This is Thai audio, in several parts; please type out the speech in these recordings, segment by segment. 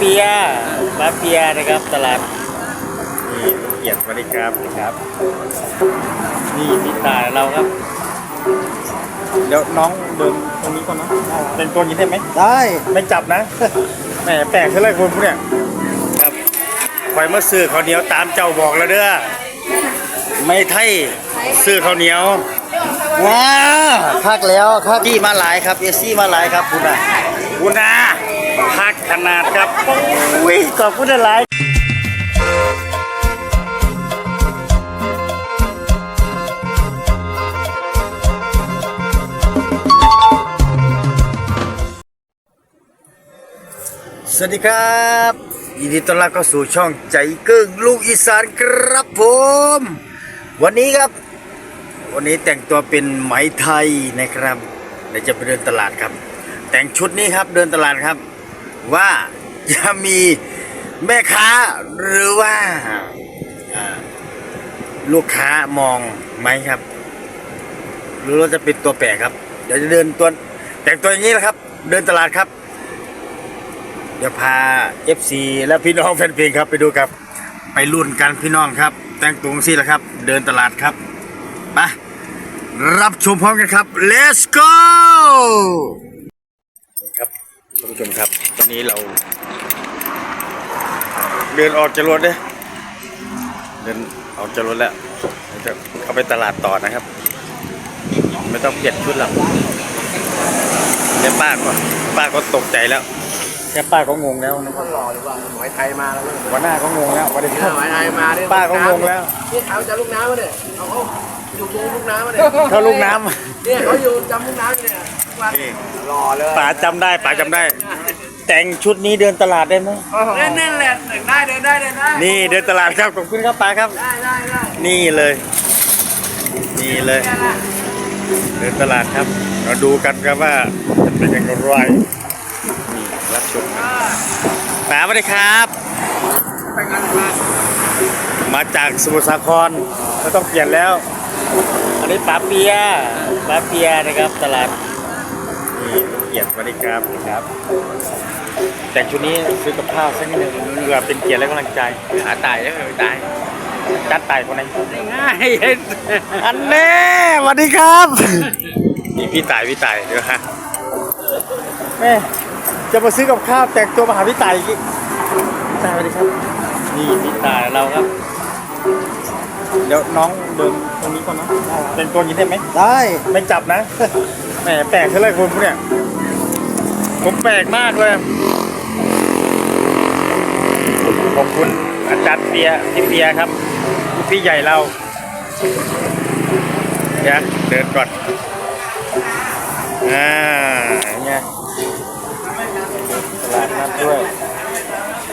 เปียปลาเปียนะครับตลาดนี่เกียรติสวัสดีครับนะครับนี่พี่ตายเราครับ เดี๋ยวน้องเดินตรงนี้ก่อนนะเป็นตัวนี้ได้ไหมได้ไม่จับนะแหมแปลกเท่าไรคุณพวกเนี่ยครับคอยมาซื้อข้าวเหนียวตามเจ้าบอกแล้วเด้อไม่ไทยซื้อข้าวเหนียวว้าคักแล้วคักที่มาหลายครับเอซี่มาหลายครับคุณอะอุณา พักขนาดครับอุ้ยขอบคุณหลายสวัสดีครับยินดีต้อนรับเข้าสู่ช่องใจกึ่งลูกอีสานครับผม วันนี้ครับ วันนี้แต่งตัวเป็นไหมไทยนะครับเดี๋ยวจะไปเดินตลาดครับ แต่งชุดนี้ครับเดินตลาดครับ ว่าจะมีแม่ค้าหรือว่าลูกค้ามองไหมครับ หรือว่าจะเป็นตัวแปลกครับ เดี๋ยวจะเดินตัวแต่งตัวอย่างนี้นะครับ เดินตลาดครับ เดี๋ยวพา FC และพี่น้องแฟนเพลงครับ ไปดูครับ ไปรุ่นกันพี่น้องครับ แต่งตัวสิแหละครับ เดินตลาดครับไปรับชมพร้อมกันครับ let's go ท่านผู้ชมครับตอนนี้เรา เดินออกจากรถเลยเดินออกจากรถแล้วเราจะเข้าไปตลาดต่อนะครับ ไม่ต้องเปลี่ยนชุดหรอกแค่ป้าก็ป้าก็ตกใจแล้วแค่ป้าก็งงแล้วนะครับหล่อหรือว่าหมอยไทยมาแล้วเนี่ยวันหน้าก็งงแล้ววันนี้หมอยไทยมาเนี่ยป้าก็งงแล้วนี่เขาจะลูกน้ำมาเนี่ยเอาเขาอยู่ตรงลูกน้ำมาเนี่ยเขาลูกน้เนี่ยเขาอยู่จำลูกน้ำอยู่เนี่ยทุกวั นำนี่หล่อเลยป๋าจำได้ป๋าจำได้ แต่งชุดนี้เดินตลาดได้ไหมเล่นเล่นแหละเดินได้เดินได้เดินได้นี่เดินตลาดครับขอบคุณครับป๋าครับ ได้ได้ได้นี่เลย นี่เลยเนี่ยนะเดินตลาดครับ เราดูกันครับว่าจะเป็นอย่างไรนี่รับชมกันป๋าสวัสดีครับ ไปงานมามาจากสมุทรสาครไม่ต้องเปลี่ยนแล้ว อันนี้ป๋าเปียป๋าเปียนะครับตลาดนี่ เกียรติสวัสดีครับครับ แต่งชุดนี้ซื้อกับข้าวสักนิดหนึ่งเพื่อเป็นเกียรติและกำลังใจหาตายแล้วตายจัดไต่คนไหนง่ายเห็นอันแน่สวัสดีครับนี่พี่ต่ายพี่ต่ายเดี๋ยวฮะแม่จะมาซื้อกับข้าวแต่งตัวมาหาพี่ต่ายอีกพี่ต่ายสวัสดีครับนี่พี่ต่ายเราครับเดี๋ยวน้องเดินตรงนี้ก่อนนะเป็นตัวนี้ได้ไหมได้ ไม่จับนะ แหมแปลกเท่าไรคุณพวกเนี่ย ผมแปลกมากเลย ขอบคุณอาจารย์เปียพี่เปียครับ พี่ใหญ่เราเดี๋ยวเดินก่อน อ่าเนี่ยตลาดนัดด้วย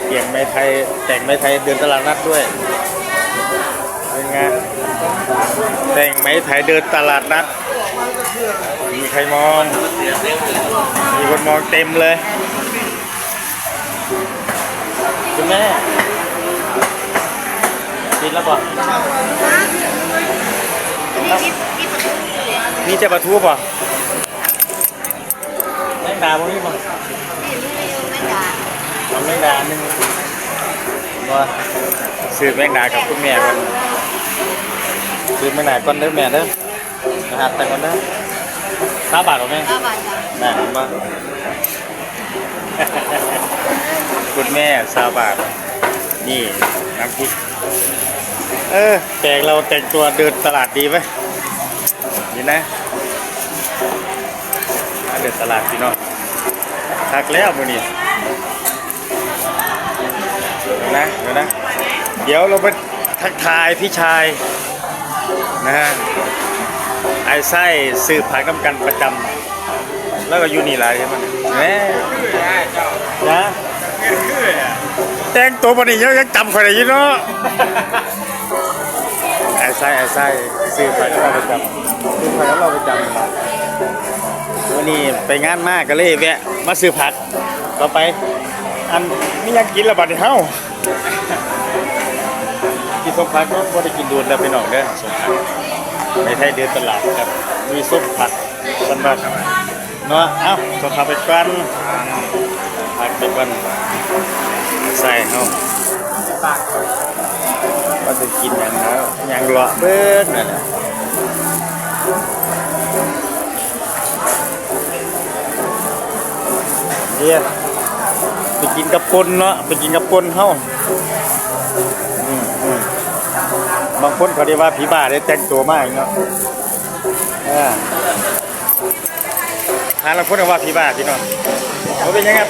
เปลี่ยนไม้ไทยแต่งไม้ไทยเดินตลาดนัดด้วยเป็นไงแต่งไม้ไทยเดินตลาดนัด มีใครมอง มีคนมองเต็มเลย คุณแม่กินแล้วป่ะมีแต่ปลาทูป่ะแมงดาพวกนี้ป่ะเอาแมงดาหนึ่งว่าซื้อแมงดากับคุณแม่กันซื้อแมงดาก่อนเด้อแม่เด้อ นะฮะแต่ก่อนเด้อห้าบาทเหรอแม่แม่มาคุณแม่ซาบาท นี่น้ำพริกเออแต่งเราแต่งตัวเดินตลาดดีไหมดีนะมาเดินตลาดพี่น้องทักแล้วมือนี้เดี๋ยวนะเดี๋ยวนะ เดี๋ยวเราไปทักทายพี่ชายนะฮะ ไอ้ไส้ซื้อผักน้ำกันประจำแล้วก็อยู่นี่หลายใช่ไหมแหมนะแต่งตัวปนี้ยังยังจำใครได้อยินเนาะไอ้ไส้ไอ้ไส้ซื้อไปแล้วเราประจำซื้อไปแล้วเราประจำวันนี้ไปงานมากก็เลยแวะมาซื้อผักต่อไป อันนี่ยังกินและบัดนี้เฮ้ากินส้มผักก็บ่ได้กินดูดแล้วไปหน่องเด้อส้มผัก ไม่ใช่เดินตลาดครับ มีส้มผักสำหรับเนาะเอ้าส้มผักไปก่อนผักไปก่อนใส่เฮาว่าจะกินหยังแล้วหยังเลาะเบิ้งนั่นแหละเดี๋ยวไปกินกับปนเนาะไปกินกับปนเฮา บางคนเขาเรียกว่าผีบ้าได้แต่งตัวมากเนาะเออหาเราคนว่าผีบ้าพี่น้องเขาเป็นยังไงครับ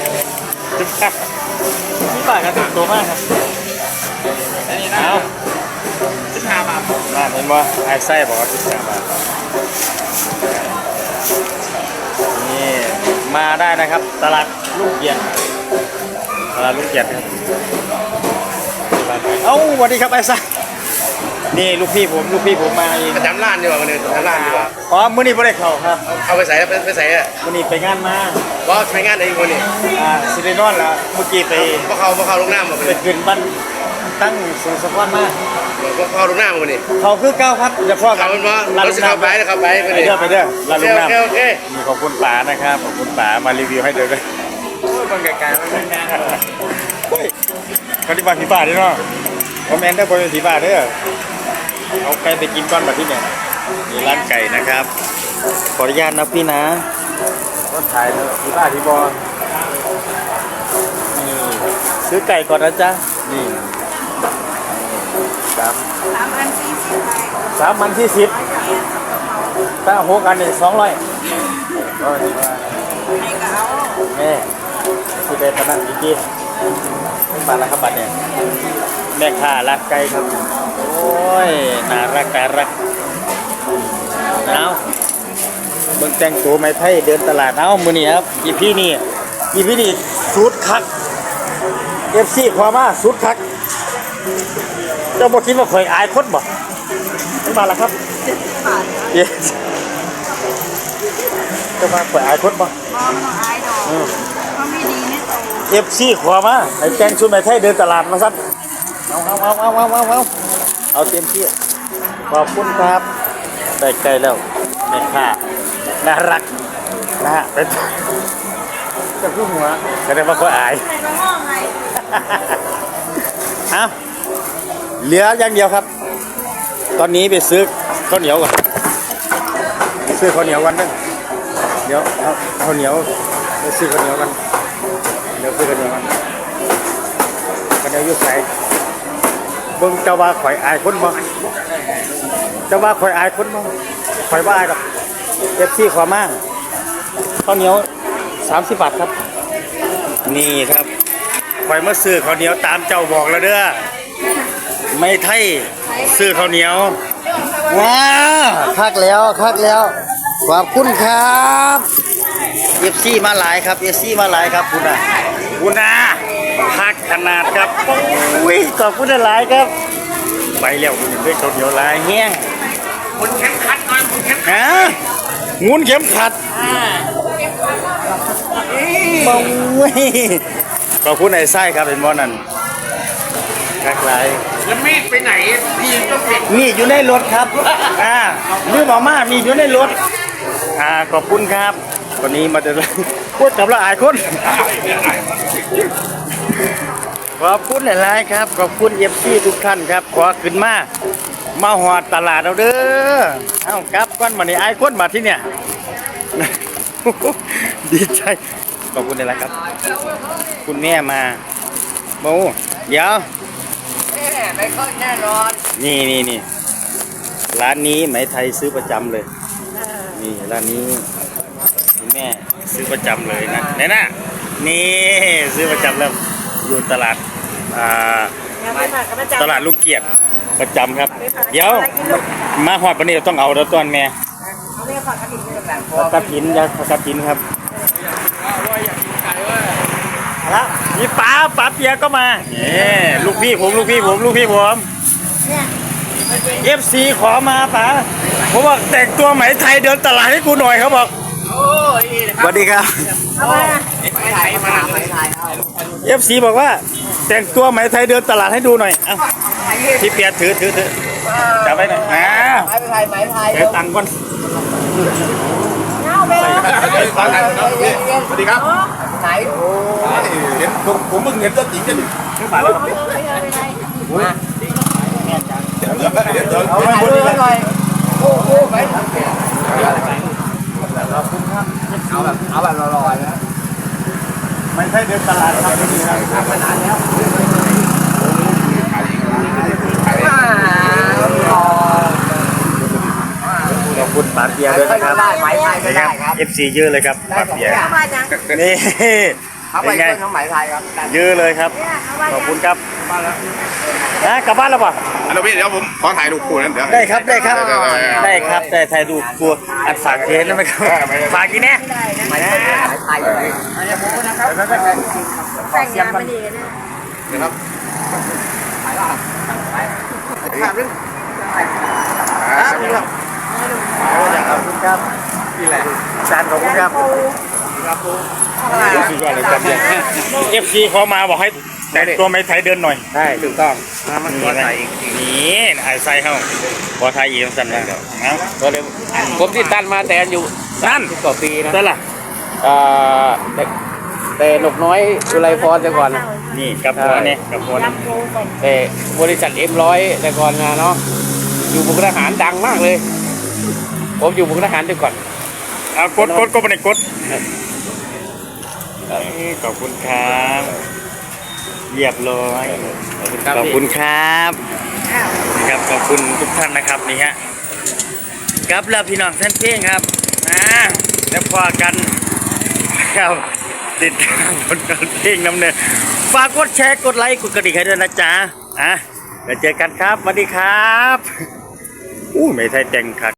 ผีบ้ากันแต่งตัวมากครับเอาสิบห้าบาทน่าเห็นว่าไอ้ไส้บอกว่าสิบสามบาทนี่มาได้นะครับ ตลาดลูกเกียนตลาดลูกเกียนครับเอ้าสวัสดีครับไอ้ไส้ นี่ลูกพี่ผมลูกพี่ผมมาเองประจำร้านดีกว่าวันนี้ประจำร้านดีกว่าอ๋อมื้อนี้บ่ได้เข้าครับเอาไปใส่ไปไปใส่อะมื้อนี้ไปงานมาว่าใช้งานเองวันนี้อ่าสิได้นอนแล้วเมื่อกี้ไปพวกเขาพวกเขาลงน้ำมาวันไปนี้ขึ้นบ้านตั้งสูงสะพานมาพวกเขาลงน้ำมาวันนี้เขาคือเก้าครับเดี๋ยวพ่อกัเขานเป็นว่าลาเราลุงจะเข้าไปน้ำนะเข้าไปไปไปเลยเด้อไปเด้อลาโอลุเคงโอเคน้ำโอเคมีขอบคุณป๋านะครับขอบคุณป๋ามารีวิวให้เดี๋ยวด้วยบางไก่ๆมันเฮ้ยเขาที่บ้านผีบ้าเด้อเนาะคอมเมนต์ได้บนผีบ้าเด้อ เอาไก่ไปกินก้อนแบบที่เนี่ยมีร้านไก่นะครับ ขออนุญาตนะพี่นะก็ถ่ายเลยผีบ้าผีบอนี่ซื้อไก่ก่อนนะจ๊ะ นี่สามสามพันสี่สิบไปสามพันที่สิบถ้าหกอันนี่สองร้อยก็ถือว่าให้ก็เอาแม่ที่เป็นพนันจริงๆมาแล้วครับบัดเนี่ย แม่ค้ารักไก่ครับ โอ้ยน่ารักน่ารักเอาเบิ่งแต่งตัวไม่ไทยเดินตลาดเอามือนี่ครับอีพี่นี่อีพี่นี่สุดคักเอฟซีความมาสุดคักเจ้าบอกคิดว่าเคยอายคนบ่ไม่มาแล้วครับบาทเย้เจ้ามาเคยอายคนบ่พอไม่ต้องอายดอกเพราะไม่ดีไม่โตเอฟซีขวามาไอ้แกงชุดไม่ไทยเดินตลาดมาซัด เอาเอาเอาเอาเอาเอาเอาเอาเต็มที่ขอบคุณครับได้ใจแล้วแม่ค่าน่ารักนะฮะเป็นจะพูดหัวแะได้ว่าก็อายเอาเหลืออย่างเดียวครับ ตอนนี้ไปซื้อข้าวเหนียวก่อนซื้อข้าวเหนียววันนึงเดี๋ยวข้าวเหนียวไปซื้อข้าวเหนียวกันเดี๋ยวซื้อข้าวเหนียวกันข้าวเหนียวยุ่งใส่ เบิ่งเจ้าว่าข่อยอายคนบ่เจ้าว่าข่อยอายคนบ่ข่อยว่าอายดอกเอฟซีขวามาข้าวเหนียวสามสิบบาทครับ นี่ครับข่อยมาซื้อข้าวเหนียวตามเจ้าบอกแล้วเด้อไม่ไทยซื้อข้าวเหนียว ว้าวคักแล้วคักแล้วขอบคุณครับเอฟซีมาหลายครับเอฟซีมาหลายครับคุณอะคุณอะ คักขนาดครับโอ้ยขอบคุณหลายครับ ไปแล้วคุณด้วยข้าวเหนียวหลายแห้งหมุนเข็มขัดก่อนหมุนเข็มฮะงุนเข็มขัดมองเว้ยขอบคุณไอ้ไส้ครับเป็นมอนั่นคักหลายแล้วมีดไปไหนพี่ต้องเปลี่ยนมีดอยู่ในรถครับอ่าลืมออกมามีดอยู่ในรถอ่าขอบคุณครับวันนี้มาเดินพูดกับละอายคน ขอบคุณหลายๆครับ ขอบคุณเอฟซีทุกท่านครับ ขอขึ้นมา มาหอดตลาดเราเด้อ เอ้ากลับก่อนมาในอายคนมาที่เนี่ย ดีใจ ขอบคุณหลายๆครับ คุณแม่มาโมเดี๋ยวไม่ก็แน่นอนนี่นี่นี่ร้านนี้ไหมไทยซื้อประจำเลย นี่ร้านนี้คุณแม่ซื้อประจำเลยนะไหนน่ะนี่ซื้อประจำแล้ว อยู่ตลาดอ่ายังไม่ผ่านก็มาจับตลาดลูกเกียรติประจำครับ เดี๋ยวมาหอดวันนี้ต้องเอาแล้วตอนแม่เอาเรียกผักกระดิ่งเป็นแบบผักกระถินยาผักกระถินครับแล้วมีป๋าป๋าเปียก็มานี่ลูกพี่ผมลูกพี่ผมลูกพี่ผมเนี่ยเอฟซีขอมาป๋าผมบอกแต่งตัวไหมไทยเดินตลาดให้กูหน่อยเขาบอกโอ้ยสวัสดีครับ เอามาไปไหนมาไปไหนเอฟซีบอกว่า แต่งตัวไหมไทยเดินตลาดให้ดูหน่อยเอ้าพี่เปียถือถือถือจับไว้หน่อยอ่าไปไปไหนไหมไทยเดี๋ยวตังค์ก่อนเอาสวัสดีครับไหนเห็นผมผมเพิ่งเห็นตัวจริงกันมาแล้วเดี๋ยวเดี๋ยวเดี๋ยวเดี๋ยวเอาไปดูหน่อยโอ้โหไป เอาแบบเอาแบบลอยๆนะไม่ใช่เดินตลาดครับนี่ครับมานานแล้วขอบคุณปาเปียด้วยนะครับได้ไหมไทยก็ได้ครับ FC เยอะเลยครับปาเปียเอาไปยังนี่เอาไปเป็นไงเครื่องทั้งไหมไทยครับเยอะเลยครับ ขอบคุณครับ นะกลับบ้านแล้วป่ะอันนี้เดี๋ยวผมขอถ่ายรูปคู่นั้นเดี๋ยวได้ครับได้ครับได้ครับได้ถ่ายรูปกลัวอัดฝากเทนได้ไหมครับฝากกี่แน่ไหมไทยไทยเลยแต่งงานมาดีนะนะครับขาดเรื่องขอบคุณครับนี่แหละจานขอบคุณครับสุดยอดเลยครับเอฟซีเขามาบอกให้ แต่งตัวไม่ไทยเดินหน่อยใช่ถูกต้องมันขอถ่ายอีกนี่ไอ้ไซเขาขอถ่ายอีกสั้นแล้วเอาก็เลยผมติดตันมาแต่อยู่นั่นสิบกว่าปีนะนั่นล่ะเอ่อแต่แต่หนกน้อยอุไรพรแต่ก่อนนี่กับหัวเนี่ยกับหัวนี่แต่บริษัทเอ็มร้อยแต่ก่อนนะเนาะอยู่บุกทหารดังมากเลย ผมอยู่บุกทหารแต่ก่อนเอากดกดกดไปไหนกดเอ้ยขอบคุณครับ เรียบร้อย ขอบคุณครับครับขอบคุณทุกท่านนะครับนี่ฮะครับแล้วพี่น้องแฟนเพลงครับอ่าแล้วพอกันครับติดตามผลงานเพลงน้ำเนินฝากกดแชร์กดไลค์กดกระดิ่งให้ด้วยนะจ๊ะอะแล้วเจอกันครับสวัสดีครับอู้ไม่ไทยแต่งครับ